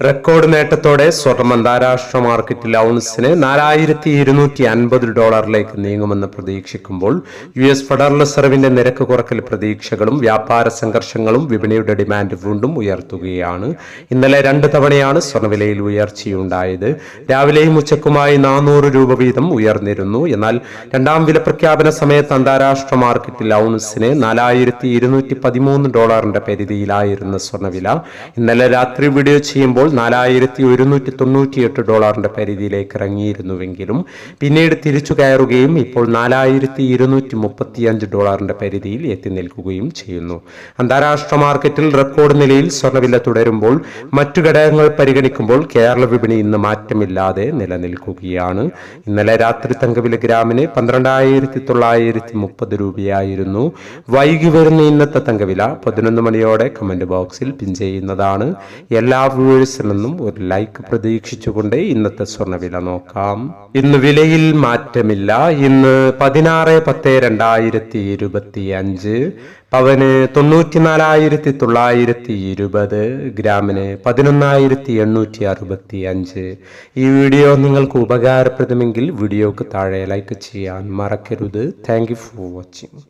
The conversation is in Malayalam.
റെക്കോർഡ് നേട്ടത്തോടെ സ്വർണം അന്താരാഷ്ട്ര മാർക്കറ്റിൽ ഔൺസിന് നാലായിരത്തി ഇരുന്നൂറ്റി അൻപത് ഡോളറിലേക്ക് നീങ്ങുമെന്ന് പ്രതീക്ഷിക്കുമ്പോൾ യു എസ് ഫെഡറൽ റിസർവിന്റെ നിരക്ക് കുറക്കൽ പ്രതീക്ഷകളും വ്യാപാര സംഘർഷങ്ങളും വിപണിയുടെ ഡിമാൻഡ് വീണ്ടും ഉയർത്തുകയാണ്. ഇന്നലെ രണ്ട് തവണയാണ് സ്വർണവിലയിൽ ഉയർച്ചയുണ്ടായത്. രാവിലെയും ഉച്ചക്കുമായി നാനൂറ് രൂപ വീതം ഉയർന്നിരുന്നു. എന്നാൽ രണ്ടാം വില പ്രഖ്യാപന സമയത്ത് അന്താരാഷ്ട്ര മാർക്കറ്റിൽ ഔൺസിന് നാലായിരത്തി ഇരുന്നൂറ്റി പതിമൂന്ന് ഡോളറിന്റെ പരിധിയിലായിരുന്ന സ്വർണവില ഇന്നലെ രാത്രി വീഡിയോ ചെയ്യുമ്പോൾ നാലായിരത്തി ഒരുന്നൂറ്റി തൊണ്ണൂറ്റിയെട്ട് ഡോളറിന്റെ പരിധിയിലേക്ക് ഇറങ്ങിയിരുന്നുവെങ്കിലും പിന്നീട് തിരിച്ചു കയറുകയും ഇപ്പോൾ നാലായിരത്തി ഇരുന്നൂറ്റി മുപ്പത്തിയഞ്ച് ഡോളറിന്റെ പരിധിയിൽ എത്തി നിൽക്കുകയും ചെയ്യുന്നു. അന്താരാഷ്ട്ര മാർക്കറ്റിൽ റെക്കോർഡ് നിലയിൽ സ്വർണവില തുടരുമ്പോൾ മറ്റു ഘടകങ്ങൾ പരിഗണിക്കുമ്പോൾ കേരള വിപണി ഇന്ന് മാറ്റമില്ലാതെ നിലനിൽക്കുകയാണ്. ഇന്നലെ രാത്രി തങ്കവില ഗ്രാമിന് പന്ത്രണ്ടായിരത്തി തൊള്ളായിരത്തി മുപ്പത് രൂപയായിരുന്നു. വൈകി വരുന്ന ഇന്നത്തെ തങ്കവില പതിനൊന്ന് മണിയോടെ കമന്റ് ബോക്സിൽ പിൻ ചെയ്യുന്നതാണ്. എല്ലാ വ്യൂവേഴ്സിൽ നിന്നും ഒരു ലൈക്ക് പ്രതീക്ഷിച്ചുകൊണ്ട് ഇന്നത്തെ സ്വർണവില നോക്കാം. ഇന്ന് വിലയിൽ മാറ്റമില്ല. ഇന്ന് പതിനാറ് പത്ത് രണ്ടായിരത്തി ഇരുപത്തി അഞ്ച് പവന് തൊണ്ണൂറ്റിനാലായിരത്തി തൊള്ളായിരത്തി ഇരുപത് ഗ്രാമിന് പതിനൊന്നായിരത്തി എണ്ണൂറ്റി അറുപത്തി അഞ്ച് ഈ വീഡിയോ നിങ്ങൾക്ക് ഉപകാരപ്രദമെങ്കിൽ വീഡിയോക്ക് താഴെ ലൈക്ക് ചെയ്യാൻ മറക്കരുത്. Thank you for watching